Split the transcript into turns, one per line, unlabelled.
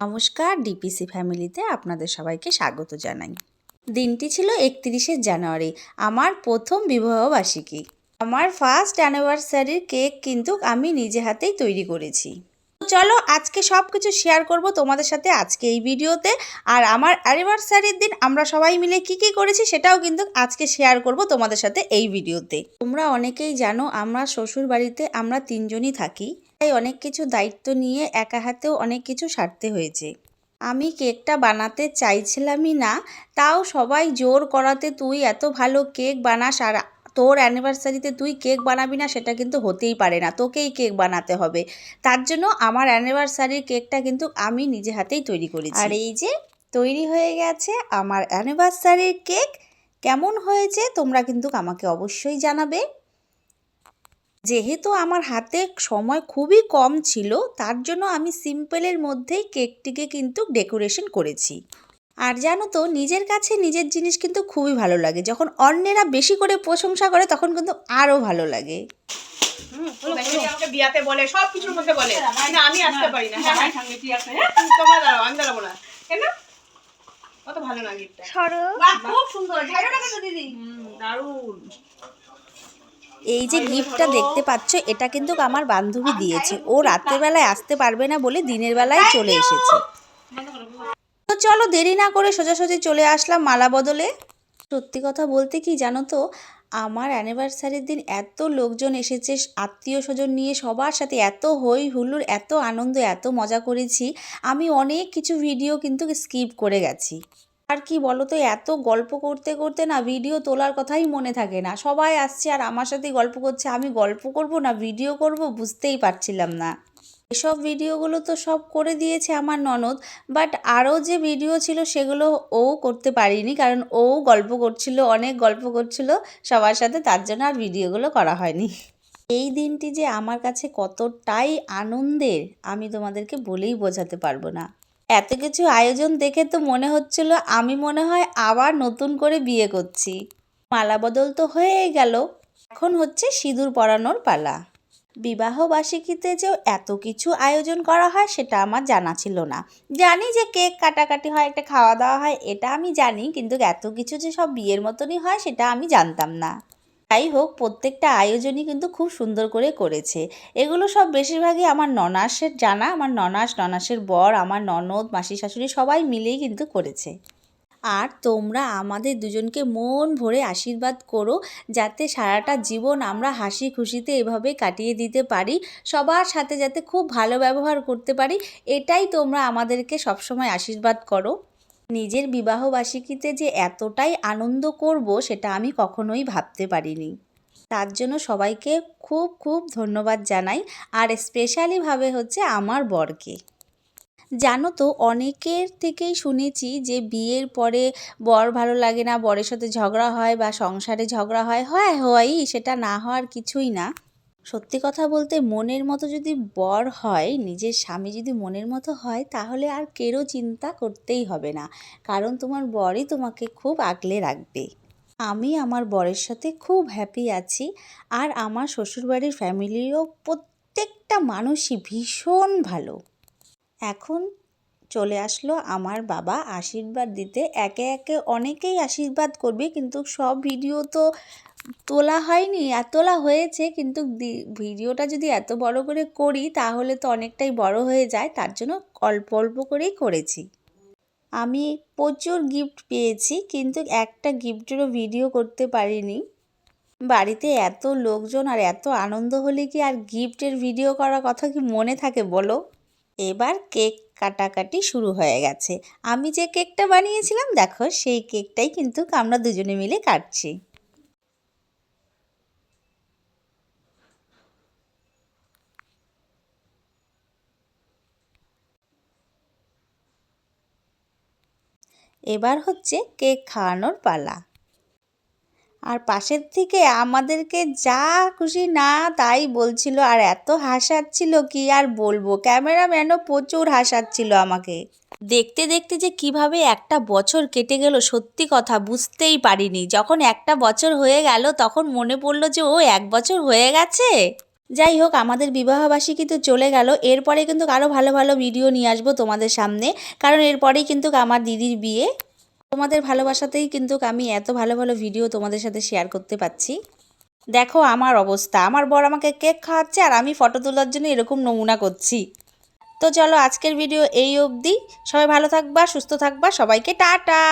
নমস্কার ডিপিসি ফ্যামিলিতে আপনাদের সবাইকে স্বাগত জানাই। দিনটি ছিল একত্রিশে জানুয়ারি, আমার প্রথম বিবাহবার্ষিকী। আমার ফার্স্ট অ্যানিভার্সারির কেক কিন্তু আমি নিজে হাতেই তৈরি করেছি। চলো আজকে সব কিছু শেয়ার করব তোমাদের সাথে আজকে এই ভিডিওতে। আর আমার অ্যানিভার্সারির দিন আমরা সবাই মিলে কি কি করেছি সেটাও কিন্তু আজকে শেয়ার করব তোমাদের সাথে এই ভিডিওতে। তোমরা অনেকেই জানো আমরা শ্বশুর বাড়িতে আমরা তিনজনই থাকি। তাই অনেক কিছু দায়িত্ব নিয়ে একা হাতেও অনেক কিছু সারতে হয়েছে। আমি কেকটা বানাতে চাইছিলামই না, তাও সবাই জোর করাতে তুই এত ভালো কেক বানাস আর তোর অ্যানিভার্সারিতে তুই কেক বানাবি না, সেটা কিন্তু হতেই পারে না। তোকেই কেক বানাতে হবে। তার জন্য আমার অ্যানিভার্সারির কেকটা কিন্তু আমি নিজে হাতেই তৈরি করেছি। আর এই যে তৈরি হয়ে গেছে আমার অ্যানিভার্সারির কেক। কেমন হয়েছে তোমরা কিন্তু আমাকে অবশ্যই জানাবে। যেহেতু আমার হাতে সময় খুবই কম ছিল তার জন্য আমি সিম্পলের মধ্যেই কেকটিকে কিন্তু ডেকোরেশন করেছি। আর জানো তো নিজের কাছে নিজের জিনিস কিন্তু খুবই ভালো লাগে। যখন অন্যেরা বেশি করে প্রশংসা করে তখন কিন্তু আরও ভালো লাগে।
দেখেনি আমাকে বিয়াতে বলে সব কিছুর মধ্যে বলে না আমি আসতে পারি না। হ্যাঁ হ্যাঁ
সঙ্গে তুই আছে? হ্যাঁ
তুমি তোমরা দাঁড়াও আমি দাঁড়াবো না। কেন? কত ভালো না গিফটটা।
খুব সুন্দর। দিদি?
দারুণ।
এই যে গিফটটা দেখতে পাচ্ছ, এটা কিন্তু আমার বান্ধবী দিয়েছে। ও রাত্রেবেলায় আসতে পারবে না বলে দিনের বেলায় চলে এসেছে। তো চলো দেরি না করে সোজাসুজি চলে আসলাম মালা বদলে। সত্যি কথা বলতে কি জানো তো, আমার অ্যানিভার্সারির দিন এত লোকজন এসেছে, আত্মীয় স্বজন নিয়ে সবার সাথে এত হই হুল্লোড়, এত আনন্দ, এত মজা করেছি। আমি অনেক কিছু ভিডিও কিন্তু স্কিপ করে গেছি। আর কি বলো তো এত গল্প করতে করতে না ভিডিও তোলার কথাই মনে থাকে না। সবাই আসছে আর আমার সাথে গল্প করছে। আমি গল্প করব না ভিডিও করব বুঝতেই পারছিলাম না। এসব ভিডিওগুলো তো সব করে দিয়েছে আমার ননদ বাট আরও যে ভিডিও ছিল সেগুলো ও করতে পারিনি, কারণ ও গল্প করছিল, অনেক গল্প করছিল, সবার সাথে তার জন্য আর ভিডিওগুলো করা হয়নি। এই দিনটি যে আমার কাছে কতটাই আনন্দের, আমি তোমাদেরকে বলেই বোঝাতে পারব না। এত কিছু আয়োজন দেখে তো মনে হচ্ছিল আমি মনে হয় আবার নতুন করে বিয়ে করছি। মালা বদল তো হয়েই গেল। এখন হচ্ছে সিঁদুর পরানোর পালা। বিবাহ বার্ষিকীতে যে এত কিছু আয়োজন করা হয় সেটা আমার জানা ছিল না। জানি যে কেক কাটাকাটি হয়, একটা খাওয়া দাওয়া হয়, এটা আমি জানি, কিন্তু এত কিছু যে সব বিয়ের মতনই হয় সেটা আমি জানতাম না। যাই হোক, প্রত্যেকটা আয়োজনই কিন্তু খুব সুন্দর করে করেছে। এগুলো সব বেশিরভাগই আমার ননাসের জানা, আমার ননাস, ননাসের বর, আমার ননদ, মাসি, শাশুড়ি সবাই মিলেই কিন্তু করেছে। আর তোমরা আমাদের দুজনকে মন ভরে আশীর্বাদ করো, যাতে সারাটা জীবন আমরা হাসি খুশিতে এভাবে কাটিয়ে দিতে পারি, সবার সাথে যাতে খুব ভালো ব্যবহার করতে পারি, এটাই তোমরা আমাদেরকে সবসময় আশীর্বাদ করো। নিজের বিবাহবার্ষিকীতে যে এতটাই আনন্দ করব, সেটা আমি কখনোই ভাবতে পারিনি। তার জন্য সবাইকে খুব খুব ধন্যবাদ জানাই, আর স্পেশালিভাবে হচ্ছে আমার বরকে। জানো তো, অনেকের থেকেই শুনেছি যে বিয়ের পরে বর ভালো লাগে না, বরের সাথে ঝগড়া হয় বা সংসারে ঝগড়া হয় হয়, হয়ই, সেটা না হওয়ার কিছুই না। সত্যি কথা বলতে মনের মতো যদি বর হয়, নিজের স্বামী যদি মনের মতো হয়, তাহলে আর কেরও চিন্তা করতেই হবে না। কারণ তোমার বরই তোমাকে খুব আগলে রাখবে। আমি আমার বরের সাথে খুব হ্যাপি আছি আর আমার শ্বশুরবাড়ির ফ্যামিলিরও প্রত্যেকটা মানুষই ভীষণ ভালো। এখন চলে আসলো আমার বাবা আশীর্বাদ দিতে। একে একে অনেকেই আশীর্বাদ করবে, কিন্তু সব ভিডিও তো তোলা হয়নি, আর তোলা হয়েছে, কিন্তু ভিডিওটা যদি এত বড় করে করি, তাহলে তো অনেকটাই বড় হয়ে যায়, তার জন্য অল্প অল্প করেই করেছি। আমি প্রচুর গিফট পেয়েছি, কিন্তু একটা গিফটেরও ভিডিও করতে পারিনি। বাড়িতে এত লোকজন আর এত আনন্দ হলে কি আর গিফটের ভিডিও করার কথা কি মনে থাকে বলো? এবার কেক কাটাকাটি শুরু হয়ে গেছে। আমি যে কেকটা বানিয়েছিলাম, দেখো সেই কেকটাই কিন্তু আমরা দুজনে মিলে কাটছি। এবার হচ্ছে কেক খাওয়ানোর পালা। আর পাশের থেকে আমাদেরকে যা খুশি না তাই বলছিল, আর এত হাসাচ্ছিল কি আর বলব? ক্যামেরাম্যানও প্রচুর হাসাচ্ছিল আমাকে। দেখতে দেখতে যে কীভাবে একটা বছর কেটে গেল, সত্যি কথা বুঝতেই পারিনি। যখন একটা বছর হয়ে গেল, তখন মনে পড়ল যে, ও, এক বছর হয়ে গেছে? যাই হোক, আমাদের বিবাহবাসী কিন্তু চলে গেল। এরপরে কিন্তু আরও ভালো ভালো ভিডিও নিয়ে আসব তোমাদের সামনে। কারণ এরপরেই কিন্তু আমার দিদির বিয়ে। তোমাদের ভালোবাসাতেই কিন্তু আমি এত ভালো ভালো ভিডিও তোমাদের সাথে শেয়ার করতে পাচ্ছি। দেখো আমার অবস্থা। আমার বর আমাকে কেক খাওয়াচ্ছে আর আমি ফটো তোলার জন্য এরকম নমুনা করছি। তো চলো আজকের ভিডিও এই অবধি। সবাই ভালো থাকবা, সুস্থ থাকবা। সবাইকে টাটা!